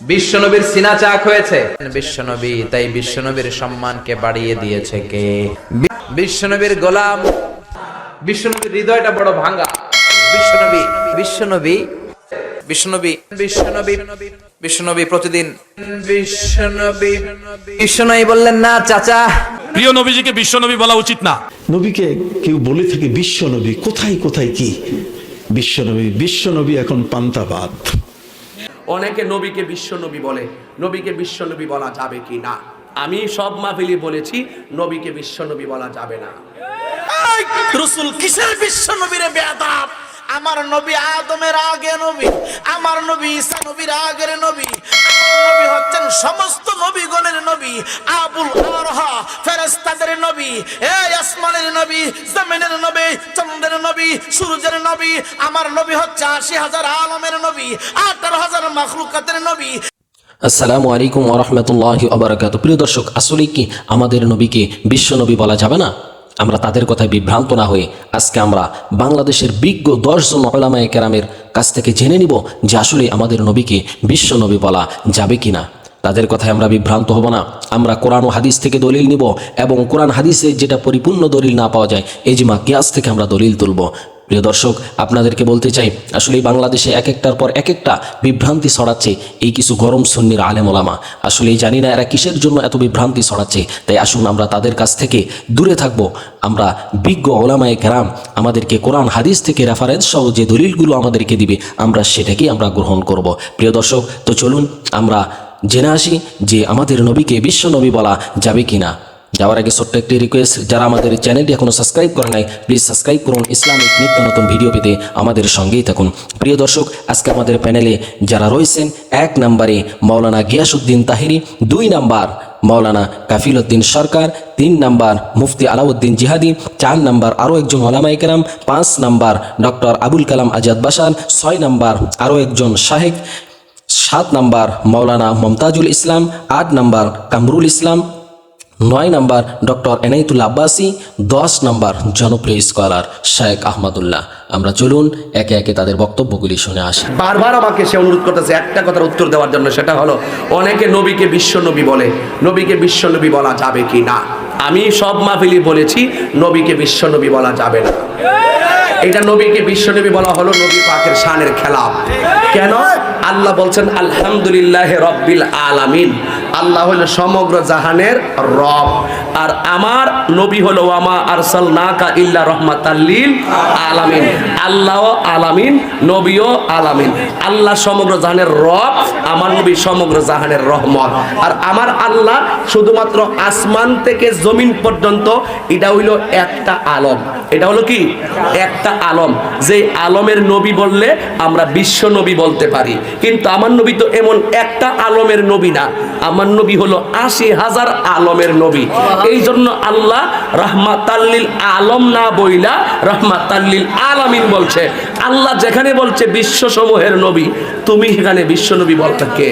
বিশ্বনবীর সিনা চাক হয়েছে। বিশ্বনবী তাই বিশ্বনবীর সম্মানকে বাড়িয়ে দিয়েছে কে? বিশ্বনবীর গোলাম বিশ্বনবীর হৃদয়টা বড় ভাঙা বিশ্বনবী বিশ্বনবী বিশ্বনবী বিশ্বনবী বিশ্বনবী প্রতিদিন। বিশ্বনবী বিশ্বনবী বললেন না চাচা। প্রিয় নবীজিকে বিশ্বনবী বলা উচিত না। নবীকে কেউ বলে থাকে বিশ্ব নবী কোথায় কোথায় কি? বিশ্ব নবী বিশ্ব নবী এখন পান্তাবাদ। অনেকে নবীকে বিশ্বনবী বলে, নবীকে বিশ্ব নবী বলা যাবে কি না? আমি সব মাহফিলি বলেছি, নবীকে বিশ্ব নবী বলা যাবে না। রসুল কিসের আমার নবী আদমের আগে নবী, আমার নবী ঈসা নবীর আগের নবী, আমার নবী হচ্ছেন সমস্ত নবীগণের নবী আবুল আরহা, ফেরেশতাদের নবী, এই আসমানের নবী, জমিনের নবী, চন্দ্রের নবী, সূর্যের নবী, আমার নবী হচ্ছে আশি হাজার আলমের নবী, আঠারো হাজার মাখলুকাতের নবী। আসসালামু আলাইকুম প্রিয় দর্শক, আসলে কি আমাদের নবীকে বলা যাবে না? আমরা তাদের কথায় বিভ্রান্ত না হয়ে আজকে আমরা বাংলাদেশের বিজ্ঞ দশজন ওলামায়ে কেরামের কাছ থেকে জেনে নিব যে আসলে আমাদের নবীকে বিশ্ব নবী বলা যাবে কি না তাদের কথায় আমরা বিভ্রান্ত হব না। আমরা কোরআন ও হাদিস থেকে দলিল নিব এবং কোরআন হাদিসে যেটা পরিপূর্ণ দলিল না পাওয়া যায়, এজিমা কিয়াস থেকে আমরা দলিল তুলব। প্রিয় দর্শক, আপনাদেরকে বলতে চাই আসলে বাংলাদেশে এক একটার পর এক একটা বিভ্রান্তি ছড়াচ্ছে এই কিছু গরম সন্নির আলেম ওলামা আসলে জানি না এরা কিসের জন্য এত বিভ্রান্তি ছড়াচ্ছে। তাই আসুন আমরা তাদের কাছ থেকে দূরে থাকব। আমরা বিজ্ঞ ওলামায়ে কেরাম আমাদেরকে কোরআন, হাদিস থেকে রেফারেন্স সহ যে দলিলগুলো আমাদেরকে দিবে, আমরা সেটাকেই আমরা গ্রহণ করব। প্রিয় দর্শক, তো চলুন আমরা জেনে আসি যে আমাদের নবীকে বিশ্ব নবী বলা যাবে কিনা। যাওয়ার আগে ছোট্ট একটি রিকোয়েস্ট যারা আমাদের চ্যানেলটি এখনও সাবস্ক্রাইব করে নাই প্লিজ সাবস্ক্রাইব করুন। ইসলামিক নিত্য নতুন ভিডিও পেতে আমাদের সঙ্গেই থাকুন। প্রিয় দর্শক, আজকে আমাদের প্যানেলে যারা রয়েছেন, এক নম্বরে মাওলানা গিয়াসুদ্দিন তাহিরি, দুই নাম্বার মাওলানা কাফিলউদ্দিন সরকার, তিন নাম্বার মুফতি আলাউদ্দিন জিহাদি, চার নাম্বার আরও একজন ওলামা একরাম, পাঁচ নাম্বার ডক্টর আবুল কালাম আজাদ বাসার ছয় নাম্বার আরও একজন শাহেক সাত নাম্বার মাওলানা মমতাজুল ইসলাম, আট নাম্বার কামরুল ইসলাম, নয় নাম্বার ডক্টর এনাইতুল আব্বাসি, দশ নাম্বার জনপ্রিয় স্কলার শেখ আহমদুল্লাহ। আমরা চলুন একে একে তাদের বক্তব্যগুলি শুনে আসি। বারবার আমাকে সে অনুরোধ করতেছে একটা কথার উত্তর দেওয়ার জন্য, সেটা হলো, অনেকে নবীকে বিশ্ব নবী বলে, নবীকে বিশ্ব নবী বলা যাবে কি না? আমি সব মাহফিলি বলেছি, নবীকে বিশ্ব নবী বলা যাবে না। এটা নবীকে বিশ্ব নবী বলা হলো নবী পাকের শানের খেলাফ। কেন? আল্লাহ বলছেন, আলহামদুলিল্লাহ রব্বিল আলামিন। আল্লাহ হলো সমগ্র জাহানের রব। আর আমার নবী হলো আমা আরসাল নাকা ইল্লা রহমাতাল্লিল আলামিন। আল্লাহ আলামিন, নবীও আলামিন। আল্লাহ সমগ্র জাহানের রব। আমার নবী সমগ্র জাহানের রহমত। আর আমার আল্লাহ শুধুমাত্র আসমান থেকে জমিন পর্যন্ত, এটা হইল একটা আলম। এটা হলো কি? একটা আলম। যে আলমের নবী বললে আমরা বিশ্ব নবী বলতে পারি। কিন্তু আমার নবী তো এমন একটা আলমের নবী না। আমার নবী হলো আশি হাজার আলমের নবী। এই জন্য আল্লাহ রহমাতাল্লিল আলম না বইলা রহমাতাল্লিল আলামিন বলছে আল্লাহ যেখানে বলছে বিশ্ব সমূহের নবী, তুমি সেখানে বিশ্ব নবী বলতে কে?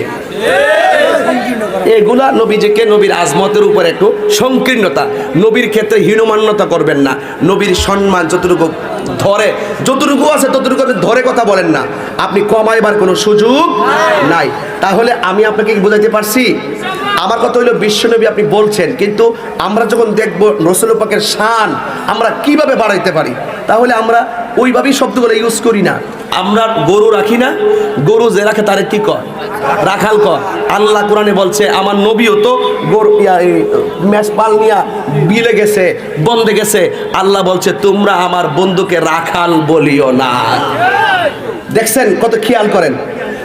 এগুলা নবী নবীজিকে নবীর আজমতের উপর একটু সংকীর্ণতা। নবীর ক্ষেত্রে হীনমান্যতা করবেন না। নবীর সম্মান যতটুকু ধরে, যতটুকু আছে ততটুকু আপনি ধরে কথা বলেন না। আপনি কমাইবার কোনো সুযোগ নাই। তাহলে আমি আপনাকে বোঝাতে পারছি? আমার কথা হইল বিশ্বনবী আপনি বলছেন, কিন্তু আমরা যখন দেখব রসুল পাকের শান, আমরা কীভাবে বাড়াইতে পারি? তাহলে আমরা ওইভাবেই শব্দগুলো ইউজ করি না। আমরা গরু রাখি না গরু যে রাখে তারে কি কর রাখাল কর আল্লাহ কোরআনে বলছে আমার নবীও তো গরু ইয়া, এই, মেষ পাল নিয়া বিলে গেছে বন্দে গেছে। আল্লাহ বলছে তোমরা আমার বন্ধুকে রাখাল বলিও না। দেখছেন কত খেয়াল করেন?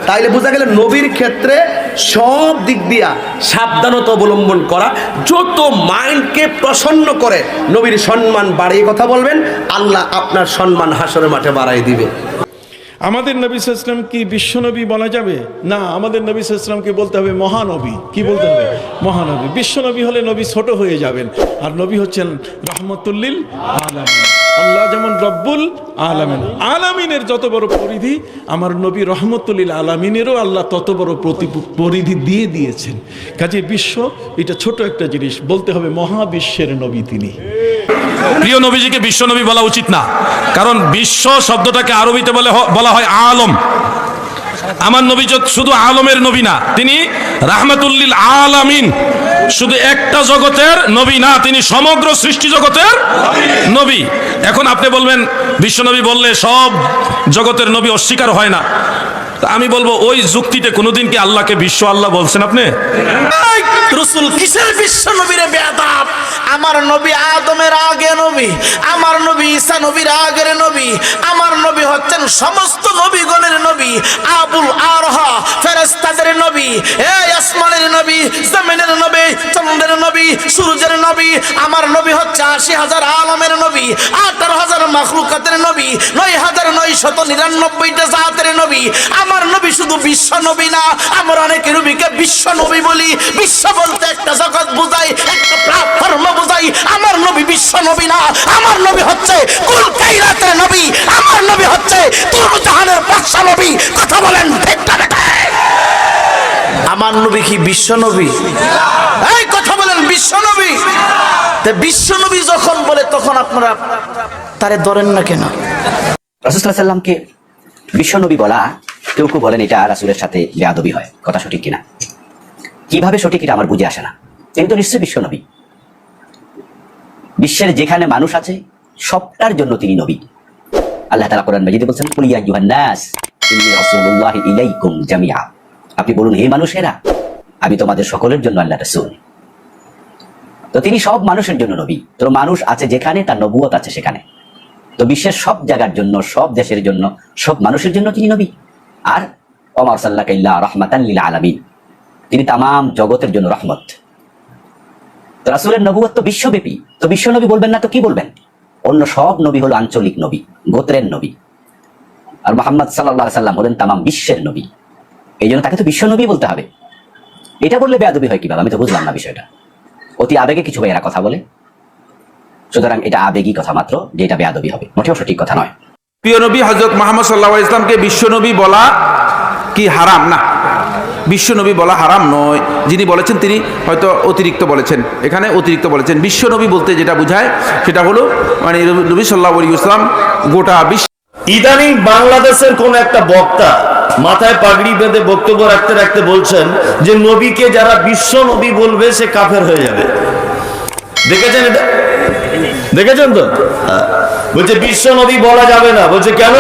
তাইলে বোঝা গেল নবীর ক্ষেত্রে সব দিক দিয়া সাবধানতা অবলম্বন করা, যত মাইন্ডকে প্রসন্ন করে নবীর সম্মান বাড়িয়ে কথা বলবেন, আল্লাহ আপনার সম্মান হাসরের মাঠে বাড়াই দিবে। আমাদের নবী ইসলাম কি বিশ্বনবী বলা যাবে? না, আমাদের নবী ইসলামকে বলতে হবে মহানবী। কি বলতে হবে? মহানবী। বিশ্বনবী হলে নবী ছোট হয়ে যাবেন। আর নবী হচ্ছেন রহমতুল্লিল আলামিন। আল্লাহ যেমন রব্বুল আলামিন। আলামিনের যত বড় পরিধি আমার নবী রহমতুল্লিল আলামিনেরও আল্লাহ তত বড় প্রতি পরিধি দিয়ে দিয়েছেন। কাজে বিশ্ব এটা ছোট একটা জিনিস বলতে হবে মহাবিশ্বের নবী তিনি। প্রিয় নবীজিকে বিশ্ব নবী বলা উচিত না। কারণ বিশ্ব শব্দটাকে আরবিতে বলে বলা হয় আলম। আমার নবী শুধু আলমের নবী না তিনি রাহমাতুল্লিল আলামিন শুধু একটা জগতের নবী না, তিনি সমগ্র সৃষ্টি জগতের নবী। এখন আপনি বলবেন, বিশ্বনবী বললে সব জগতের নবী অস্বীকার হয় না। আমি বলব, ওই যুক্তিতে কোনোদিন কি আল্লাহকে বিশ্ব আল্লাহ বলছেন আপনি? রসুল, কিসের বিশ্ব নবীরে বেয়াদাব? আমার নবী আদমের আগে নবী, আমার নবী ঈসা নবীর আগের নবী, আমার নবী হচ্ছেন সমস্ত নবীগণের নবী, আবুল আরহা ফেরেস্তাদের নবী এই আসমানের নবী, জমিনের নবী, চন্দ্রের নবী, সূর্যের নবী, আমার নবী হচ্ছে আশি হাজার আলমের নবী, আঠারো হাজার মাখলুকাতের নবী, নয় হাজার নয় শত নিরানব্বইটা জাতের নবী, আমার নবী শুধু বিশ্ব নবী না, আমরা অনেক নবীকে বিশ্ব নবী বলি, বিশ্ব বলতে একটা জগৎ বুঝাই একটা প্ল্যাটফর্ম বুঝাই আমার নবী বিশ্ব নবী না আমার নবী হচ্ছে কুল কাইরাতের নবী আমার নবী হচ্ছে তুরু জাহানের বাদশা নবী। কথা বলেন ঠিক না আমার নবী কি বিশ্ব নবী? এই কথা বলেন বিশ্ব নবী। তা বিশ্ব নবী যখন বলে তখন আপনারা তারে ধরেন না কেন? রসুল্লাহ সাল্লামকে বিশ্বনবী বলা কেউ কেউ বলেন এটা রাসুলের সাথে বেয়াদবি হয়। কথা সঠিক কিনা? কীভাবে সঠিক এটা আমার বুঝে আসে না। তিনি তো নিশ্চয়ই বিশ্বনবী বিশ্বের যেখানে মানুষ আছে, সবটার জন্য তিনি নবী। আল্লাহ তালা কোরআন মাজিদে বলছেন কুলিয়া আপনি বলুন, হে মানুষেরা, আমি তোমাদের সকলের জন্য আল্লাহ রাসূল। তো তিনি সব মানুষের জন্য নবী। তো মানুষ আছে যেখানে, তার নবুয়ত আছে সেখানে। তো বিশ্বের সব জায়গার জন্য, সব দেশের জন্য, সব মানুষের জন্য তিনি নবী। আর অমর সাল্লাহ রহমাতান লীলা আলামিন। তিনি তামাম জগতের জন্য রহমত। রাসুলের নবুয়ত তো বিশ্বব্যাপী। তো বিশ্ব নবী বলবেন না তো কি বলবেন? অন্য সব নবী হলো আঞ্চলিক নবী, গোত্রের নবী। আর মোহাম্মদ সাল্লাহ সাল্লাম হলেন তামাম বিশ্বের নবী। এই জন্য তাকে তো বিশ্ব নবী বলতে হবে। এটা বললে বেয়াদবি হয় কীভাবে? আমি তো বুঝলাম না বিষয়টা। অতি আবেগে কিছু ভাইয়েরা কথা বলে। সুতরাং এটা আবেগী কথা মাত্র, যে এটা বেয়াদবি হবে। মোটেও সঠিক কথা নয়। প্রিয় নবী হজরত মোহাম্মদ সাল্লাহ ইসলামকে বিশ্বনবী বলা কি হারাম? না। বিশ্বনবী বলা হারাম নয়। যিনি বলেছেন তিনি হয়তো অতিরিক্ত বলেছেন। এখানে অতিরিক্ত বলেছেন। বিশ্বনবী বলতে যেটা বোঝায় সেটা হলো মানে নবী সাল্লাহ ইসলাম গোটা বিশ্ব ইদানিং বাংলাদেশের কোন একটা বক্তা মাথায় পাগড়ি বেঁধে বক্তব্য রাখতে রাখতে বলছেন যে নবীকে যারা বিশ্ব নবী বলবে সে কাফের হয়ে যাবে। দেখেছেন এটা? দেখেছেন তো? হ্যাঁ। বলছে বিশ্ব নবী বলা যাবে না। বলছে কেন?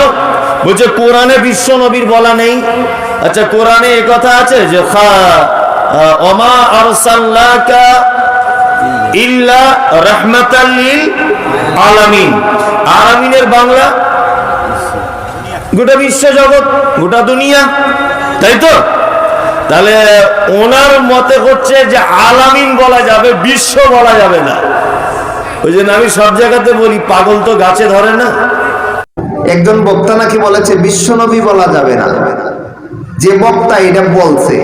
বলছে কোরআনে বিশ্ব নবীর বলা নেই। আচ্ছা কোরআনে এ কথা আছে যে, খা অমা আরসাল্লাকা ইল্লা রাহমাতাল লিল আলামিন। আলামিনের বাংলা? গোটা বিশ্ব জগৎ, গোটা দুনিয়া, তাই তো? তাহলে ওনার মতে হচ্ছে যে, আলামিন বলা যাবে, বিশ্ব বলা যাবে না। ওই জন্য আমি সব জায়গাতে বলি, পাগল তো গাছে ধরে না। একজন বক্তা নাকি বলেছে বিশ্বনবী বলা যাবে না। যে বক্তা এটা বলছে,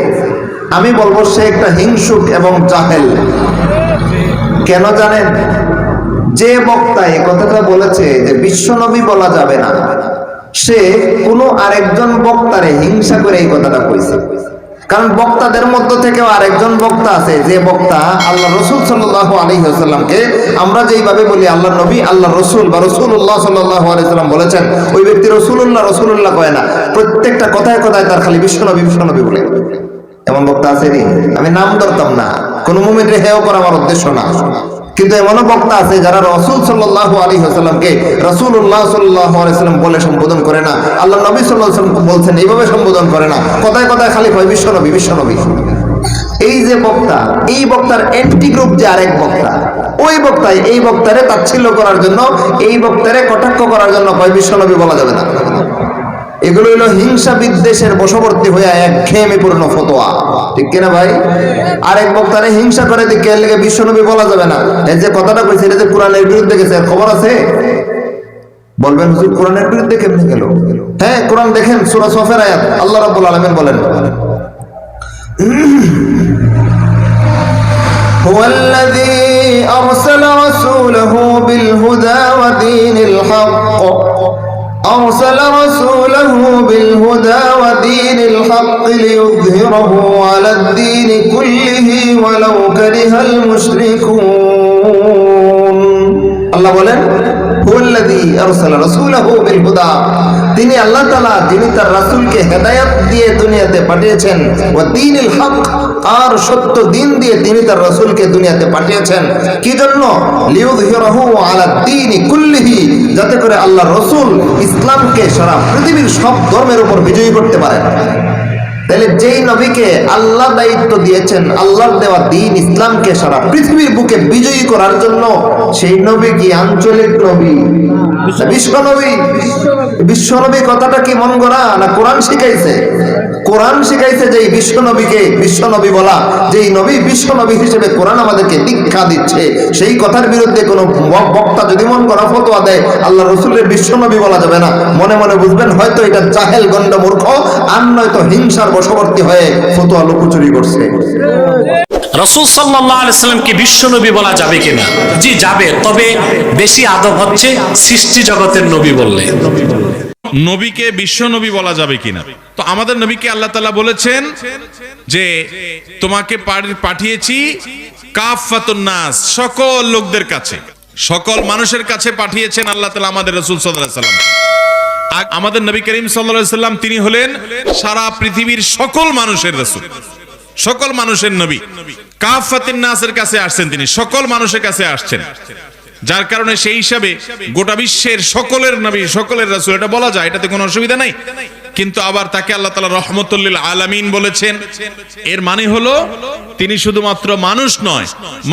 আমি বলব সে একটা হিংসুক এবং জাহেল। কেন জানেন? যে বক্তা এই কথাটা বলেছে যে বিশ্বনবী বলা যাবে না, সে কোনো আরেকজন বক্তারে হিংসা করে এই কথাটা কইছে। কারণ বক্তাদের মধ্য থেকেও আরেকজন বক্তা আছে, যে বক্তা আল্লাহ রসুল সাল্লাহ আলী সাল্লামকে আমরা যেইভাবে বলি আল্লাহ নবী আল্লাহ রসুল বা রসুল্লাহ সাল্লাহ আলাইসাল্লাম বলেছেন, ওই ব্যক্তি রসুল্লাহ রসুল্লাহ কয় না। প্রত্যেকটা কথায় কথায় তার খালি বিশ্বনবী বিশ্বনবী বলে। এমন বক্তা আছে রে, আমি নাম ধরতাম না। কোনো মুমিন হেও করা আমার উদ্দেশ্য না। কিন্তু এমনও বক্তা আছে যারা রসুল সাল্লাহ আলী হাসাল্লামকে রসুল্লাহ সাল্লাহ আলাইসাল্লাম বলে সম্বোধন করে না। আল্লাহ নবী সাল্লাহ বলছেন, এইভাবে সম্বোধন করে না। কথায় কথায় খালি কয়, বিশ্বনবী বিশ্বনবী। এই যে বক্তা, এই বক্তার এন্টি গ্রুপ যে আরেক বক্তা, ওই বক্তায় এই বক্তারে তাচ্ছিল্য করার জন্য, এই বক্তারে কটাক্ষ করার জন্য কয়, বিশ্বনবী বলা যাবে না। এগুলো হলো হিংসা বিদ্বেষের বশবর্তী হয়ে এক ঘেমে পূর্ণ ফতোয়া ঠিক কিনা ভাই আরেক বক্তারে হিংসা করে দিকে এর লেগে বিশ্বনবী বলা যাবে না এই যে কথাটা কইছে এটা যে কোরআনের বিরুদ্ধে গেছে এর খবর আছে বলবেন হুজুর কোরআনের বিরুদ্ধে কেমনে গেল হ্যাঁ কোরআন দেখেন সূরা সফের আয়াত আল্লাহ রাব্বুল আলামিন বলেন هو الذي أرسل رسوله بالهدى ودين الحق أرسل رسوله بالهدى ودين الحق ليظهره على الدين كله ولو كره المشركون. الله তিনি আল্লাহ তাআলা, যিনি তার রাসূলকে হেদায়েত দিয়ে দুনিয়াতে পাঠিয়েছেন, ওয়া দীনিল হক, আর সত্য দিন দিয়ে তিনি তার রাসূলকে দুনিয়াতে পাঠিয়েছেন। কি জন্য? দীনি যাতে করে আল্লাহ রাসূল ইসলামকে সারা পৃথিবীর সব ধর্মের উপর বিজয়ী করতে পারেন তাহলে যেই নবীকে আল্লাহ দায়িত্ব দিয়েছেন আল্লাহর দেওয়া দিন ইসলামকে সারা পৃথিবীর বুকে বিজয়ী করার জন্য, সেই নবী কি আঞ্চলিক নবী? বিশ্ব নবী? বিশ্ব নবী কথাটা কি মন গড়া না কোরআন শিখাইছে? কোরআন শিখাইছে যে বিশ্ব নবী বলা, যে নবী বিশ্ব নবী হিসেবে কোরআন আমাদেরকে দীক্ষা দিচ্ছে। সেই কথার বিরুদ্ধে কোনো বক্তা যদি মন করা ফতোয়া দেয়, আল্লাহ রসুলের বিশ্ব নবী বলা যাবে না। মনে মনে বুঝবেন, হয়তো এটা চাহেল গণ্ড মূর্খ, আর নয়তো হিংসার বশবর্তী হয়ে ফতোয়া লুকোচুরি করছে। রসুল সাল্লাহ আলাইসাল্লামকে বিশ্বনবী বলা যাবে কিনা? জি যাবে তবে বেশি আদব হচ্ছে সৃষ্টি জগতের নবী বললে। নবীকে বিশ্ব নবী বলা যাবে কিনা? তো আমাদের নবীকে আল্লাহ তালা বলেছেন যে তোমাকে পাঠিয়েছি কাফাতুন নাস সকল লোকদের কাছে। সকল মানুষের কাছে পাঠিয়েছেন আল্লাহ তালা আমাদের রসুল সাল্লাহ সাল্লাম আমাদের নবী করিম সাল্লাম তিনি হলেন সারা পৃথিবীর সকল মানুষের রসুল। সকল মানুষের নবী। কাফাতিন নাসের কাছে আসছেন তিনি, সকল মানুষের কাছে আসছেন। যার কারণে সেই হিসাবে গোটা বিশ্বের সকলের নবী, সকলের রাসুল, এটা বলা যায়, এটাতে কোনো অসুবিধা নাই। কিন্তু আবার তাকে আল্লাহ তাআলা রহমতুল্লিল আলামিন বলেছেন। এর মানে হলো, তিনি শুধুমাত্র মানুষ নয়,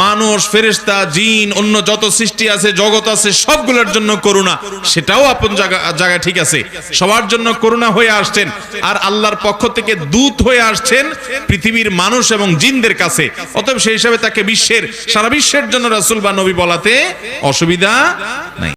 মানুষ, ফেরেশতা, জিন, অন্য যত সৃষ্টি আছে, জগৎ আছে, সবগুলোর জন্য করুণা। সেটাও আপন জায়গা জায়গায় ঠিক আছে। সবার জন্য করুণা হয়ে আসছেন আর আল্লাহর পক্ষ থেকে দূত হয়ে আসছেন পৃথিবীর মানুষ এবং জিনদের কাছে। অতএব সেই হিসাবে তাকে বিশ্বের, সারা বিশ্বের জন্য রাসূল বা নবী বলাতে অসুবিধা নাই।